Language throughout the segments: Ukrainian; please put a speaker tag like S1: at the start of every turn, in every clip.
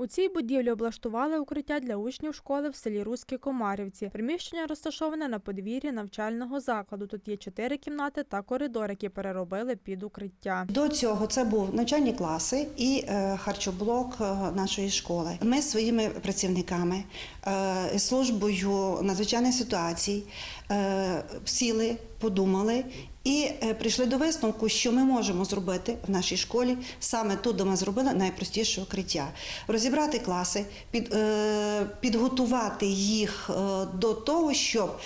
S1: У цій будівлі облаштували укриття для учнів школи в селі Руські Комарівці. Приміщення розташоване на подвір'ї навчального закладу. Тут є чотири кімнати та коридор, які переробили під укриття.
S2: До цього це був навчальні класи і е, харчоблок е, нашої школи. Ми своїми працівниками, е, службою надзвичайних ситуацій сіли, подумали і е, прийшли до висновку, що ми можемо зробити в нашій школі саме тут, де ми зробили найпростіше укриття. Розібрати класи, під, е, підготувати їх е, до того, щоб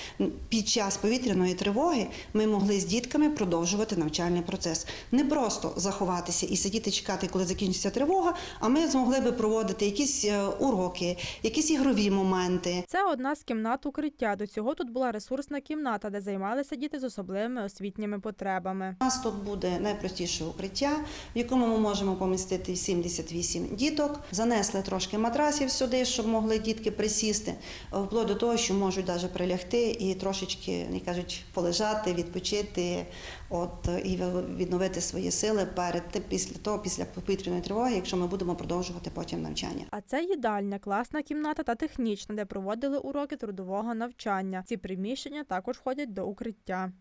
S2: під час повітряної тривоги ми могли з дітками продовжувати навчальний процес. Не просто заховатися і сидіти чекати, коли закінчиться тривога, а ми змогли би проводити якісь уроки, якісь ігрові моменти.
S1: Це одна з кімнат укриття. До цього тут була ресурсна кімната, де займалися діти особливими освітніми потребами.
S2: У нас тут буде найпростіше укриття, в якому ми можемо помістити 78 діток. Занесли трошки матрасів сюди, щоб могли дітки присісти, вплоть до того, що можуть навіть прилягти і трошечки, як кажуть, полежати, відпочити, от і відновити свої сили перед після того, після повітряної тривоги, якщо ми будемо продовжувати потім навчання.
S1: А це їдальня, класна кімната та технічна, де проводили уроки трудового навчання. Ці приміщення також входять до укриття.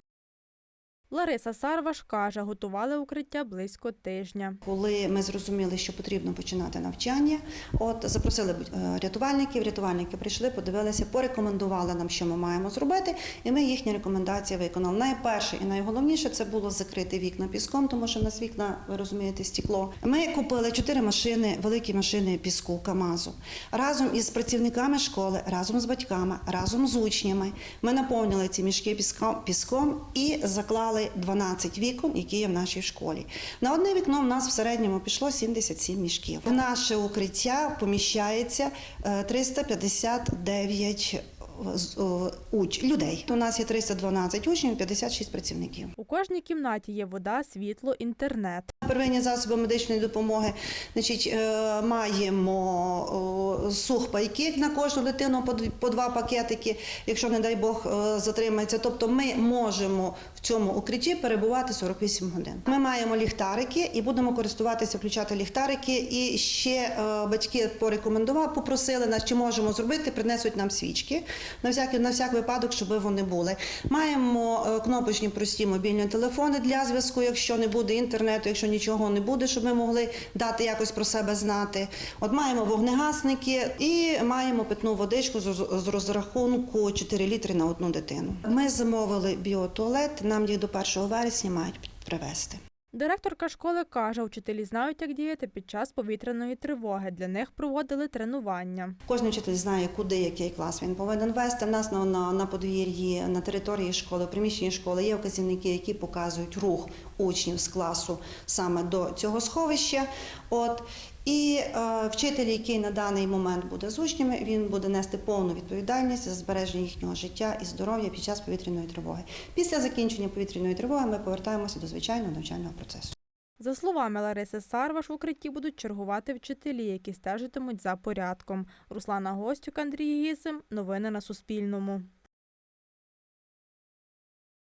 S1: Лариса Сарваш каже, готували укриття близько тижня.
S2: Коли ми зрозуміли, що потрібно починати навчання, от запросили е, рятувальників. Рятувальники прийшли, подивилися, порекомендували нам, що ми маємо зробити, і ми їхні рекомендації виконали. Найперше і найголовніше це було закрити вікна піском, тому що в нас вікна, ви розумієте, стекло. Ми купили чотири машини, великі машини піску КАМАЗу. Разом із працівниками школи, разом з батьками, разом з учнями. Ми наповнили ці мішки піском, піском і заклали 12 вікон, які є в нашій школі. На одне вікно в нас в середньому пішло 77 мішків. В наше укриття поміщається е, 359 уч людей. У нас є 312 учнів, 56 працівників.
S1: У кожній кімнаті є вода, світло, інтернет.
S2: Первинні засоби медичної допомоги. Значить, е, маємо сухпайки на кожну дитину по два пакетики, якщо, не дай Бог, е, затримається. Тобто ми можемо в цьому укритті перебувати 48 годин. Ми маємо ліхтарики і будемо користуватися, включати ліхтарики. І ще е, батьки порекомендували, попросили нас, чи можемо зробити, принесуть нам свічки на всякий, на всяк випадок, щоб вони були. Маємо кнопочні прості мобільні телефони для зв'язку, якщо не буде інтернету, якщо нічого не буде, щоб ми могли дати якось про себе знати. От маємо вогнегасники і маємо питну водичку з розрахунку 4 літри на одну дитину. Ми замовили біотуалет, нам їх до 1 вересня мають привезти.
S1: Директорка школи каже, вчителі знають, як діяти під час повітряної тривоги. Для них проводили тренування.
S2: Кожен вчитель знає, куди який клас він повинен вести. В нас на, на, на подвір'ї, на території школи, приміщенні школи є вказівники, які показують рух учнів з класу саме до цього сховища. От і е, вчитель, який на даний момент буде з учнями, він буде нести повну відповідальність за збереження їхнього життя і здоров'я під час повітряної тривоги. Після закінчення повітряної тривоги ми повертаємося до звичайного навчального процесу.
S1: За словами Лариси Сарваш, в укритті будуть чергувати вчителі, які стежитимуть за порядком. Руслана Гостюк, Андрій Гізим. Новини на Суспільному.